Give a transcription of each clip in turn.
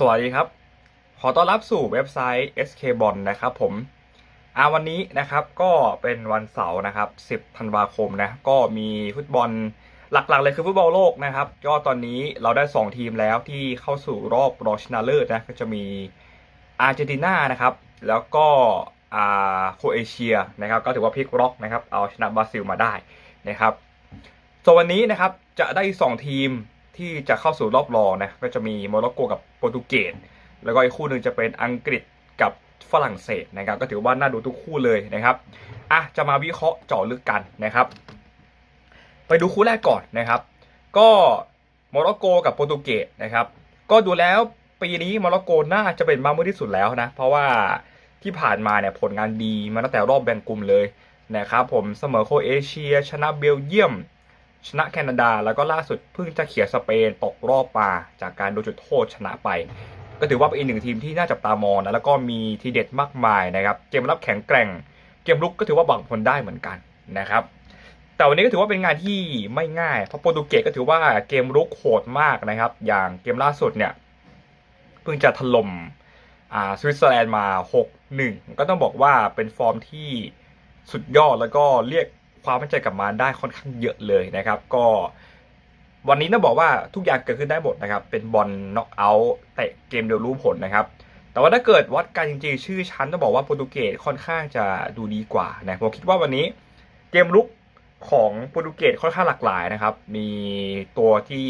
สวัสดีครับ ขอต้อนรับสู่เว็บไซต์ SK b o n นะครับผมอาวันนี้นะครับก็เป็นวันเสาร์นะครับ 10 ธันวาคมนะ ก็มีฟุตบอลหลักๆ เลยคือฟุตบอลโลกนะครับ ก็ตอนนี้เราได้ 2 ทีมแล้วที่เข้าสู่รอบรองชนะเลิศนะ ก็จะมีอาร์เจนตินานะครับ แล้วก็อ่าโคเอเชียนะครับ ก็ถือว่าพลิกล็อกนะครับ เอาชนะบราซิลมาได้นะครับส่วนวันนี้นะครับจะได้ 2 ทีม ที่จะเข้าสู่รอบรองนะก็จะมีโมร็อกโกกับโปรตุเกสแล้วก็อีกคู่หนึ่งจะเป็นอังกฤษกับฝรั่งเศสนะครับ ก็ถือว่าน่าดูทุกคู่เลยนะครับอะจะมาวิเคราะห์เจาะลึกกันนะครับ ไปดูคู่แรกก่อนนะครับ ก็โมร็อกโกกับโปรตุเกสนะครับ ก็ดูแล้วปีนี้โมร็อกโกน่าจะเป็นมามือที่สุดแล้วนะ เพราะว่าที่ผ่านมาเนี่ยผลงานดีมาตั้งแต่รอบแบ่งกลุ่มเลยนะครับผมเสมอโคเอเชีย ชนะเบลเยียม ชนะแคนาดาแล้วก็ล่าสุดเพิ่งจะเขี่ยสเปนตกรอบมาจากการโดนจุดโทษชนะไป ก็ถือว่าเป็นอีกหนึ่งทีมที่น่าจับตามองนะแล้วก็มีทีเด็ดมากมายนะครับเกมรับแข็งแกร่ง เกมลุกก็ถือว่าบังผลได้เหมือนกันนะครับแต่วันนี้ก็ถือว่าเป็นงานที่ไม่ง่ายเพราะโปรตุเกสก็ถือว่าเกมลุกโหดมากนะครับ อย่างเกมล่าสุดเนี่ยเพิ่งจะถล่มอ่าสวิตเซอร์แลนด์มา 6-1 ก็ต้องบอกว่าเป็นฟอร์มที่สุดยอดแล้วก็เรียก ความมั่นใจกลับมาได้ค่อนข้างเยอะเลยนะครับ ก็วันนี้ต้องบอกว่าทุกอย่างเกิดขึ้นได้หมดนะครับ เป็นบอลน็อกเอาท์เตะเกมเดียวรู้ผลนะครับ แต่ว่าถ้าเกิดวัดกันจริงๆ ชื่อชั้นต้องบอกว่าโปรตุเกสค่อนข้างจะดูดีกว่านะผมคิดว่าวันนี้เกมลุกของโปรตุเกสค่อนข้างหลากหลายนะครับ มีตัวที่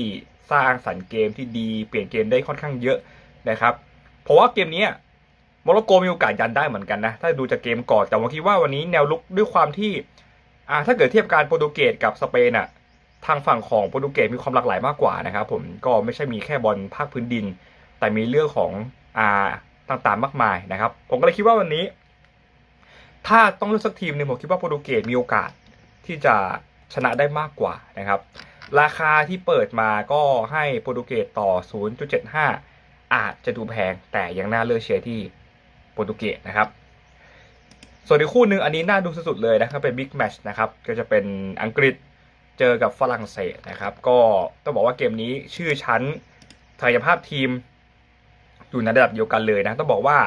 สร้างสรรค์เกมที่ดีเปลี่ยนเกมได้ค่อนข้างเยอะนะครับ เพราะว่าเกมนี้โมร็อกโกมีโอกาสยันได้เหมือนกันนะ ถ้าดูจากเกมก่อนแต่ผมคิดว่าวันนี้แนวลุกด้วยความที่ อ่าถ้าเกิดเทียบการโปรตุเกสกับสเปนอะทางฝั่งของโปรตุเกสมีความหลากหลายมากกว่านะครับผมก็ไม่ใช่มีแค่บอลภาคพื้นดิน แต่มีเรื่องของอ่าต่างๆมากมายนะครับ ผมก็เลยคิดว่าวันนี้ ถ้าต้องเลือกสักทีมหนึ่งผมคิดว่าโปรตุเกสมีโอกาสที่จะชนะได้มากกว่านะครับ ราคาที่เปิดมาก็ให้โปรตุเกสต่อ 0.75 อาจจะดูแพงแต่ยังน่าเลือกเชียร์ที่โปรตุเกสนะครับ ส่วนอีกคู่หนึ่งอันนี้น่าดูสุดๆเลยนะครับเป็นบิ๊กแมชนะครับก็จะเป็นอังกฤษเจอกับฝรั่งเศสนะครับ ก็ต้องบอกว่าเกมนี้ชื่อชั้นศักยภาพทีมอยู่ในระดับเดียวกันเลยนะต้องบอกว่า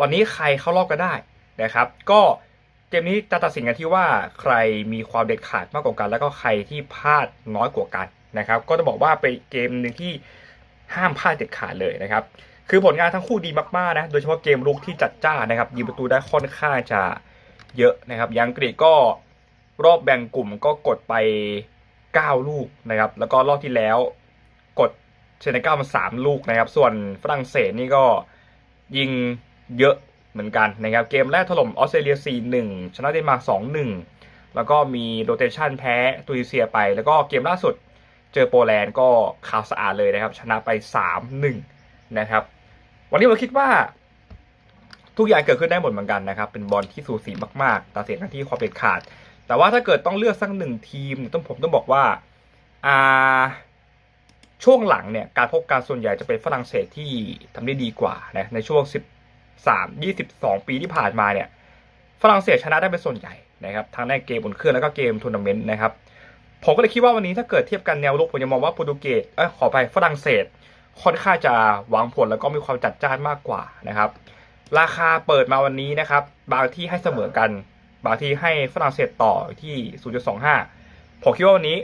วันนี้ใครเข้ารอบก็ได้นะครับ ก็เกมนี้จะตัดสินกันที่ว่าใครมีความเด็ดขาดมากกว่ากัน แล้วก็ใครที่พลาดน้อยกว่ากันนะครับ ก็ต้องบอกว่าเป็นเกมหนึ่งที่ห้ามพลาดเด็ดขาดเลยนะครับ คือผลงานทั้งคู่ดีมากๆนะ โดยเฉพาะเกมลุกที่จัดจ้านะครับ ยิงประตูได้ค่อนข้างจะเยอะนะครับ ยังกฤษก็รอบแบ่งกลุ่มก็กดไป 9 ลูกนะครับ แล้วก็รอบที่แล้วกดเซเนกัลมา3ลูกนะครับ ส่วนฝรั่งเศสนี่ก็ยิงเยอะเหมือนกันนะครับ เกมแรกถล่มออสเตรเลีย 4-1 ชนะเดนมาร์ก 2-1 แล้วก็มีโรเตชันแพ้ตุนิเซียไป แล้วก็เกมล่าสุดเจอโปแลนด์ก็ข่าวสะอาดเลยนะครับ ชนะไป 3-1 นะครับ วันนี้ผมคิดว่า ทุกอย่างเกิดขึ้นได้หมดเหมือนกันนะครับ เป็นบอลที่สูสีมากๆตัดสินกันที่ความเด็ดขาด แต่ว่าถ้าเกิดต้องเลือกสักหนึ่งทีมต้องผมต้องบอกว่าอ่าช่วงหลังเนี่ยการพบการส่วนใหญ่จะเป็นฝรั่งเศสที่ทำได้ดีกว่านะในช่วง 13 22 ปีที่ผ่านมาเนี่ยฝรั่งเศสชนะได้เป็นส่วนใหญ่นะครับทั้งในเกมบนเครื่องแล้วก็เกมทัวร์นาเมนต์นะครับผมก็เลยคิดว่าวันนี้ถ้าเกิดเทียบกันแนวรุกผมยังมองว่าโปรตุเกสเอ้ยขอไปฝรั่งเศส ค่อนข้างจะหวังผลแล้วก็มีความจัดจ้านมากกว่านะครับ ราคาเปิดมาวันนี้นะครับ บางที่ให้เสมอกัน บางที่ให้ฝรั่งเศสต่อที่ 0.25 ผมคิดว่าวันนี้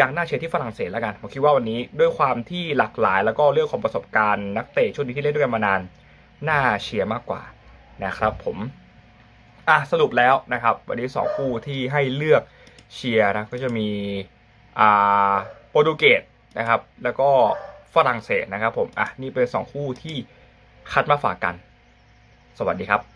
ยังน่าเชียร์ที่ฝรั่งเศสแล้วกัน ผมคิดว่าวันนี้ด้วยความที่หลากหลาย แล้วก็เรื่องของประสบการณ์นักเตะช่วงนี้ที่เล่นด้วยกันมานาน น่าเชียร์มากกว่านะครับ ผมอะสรุปแล้วนะครับ วันนี้สองคู่ที่ให้เลือกเชียร์นะก็จะมีอ่าโปรตุเกสนะครับ แล้วก็ ฝรั่งเศสนะครับผม อะ นี่เป็นสองคู่ที่คัดมาฝากกัน สวัสดีครับ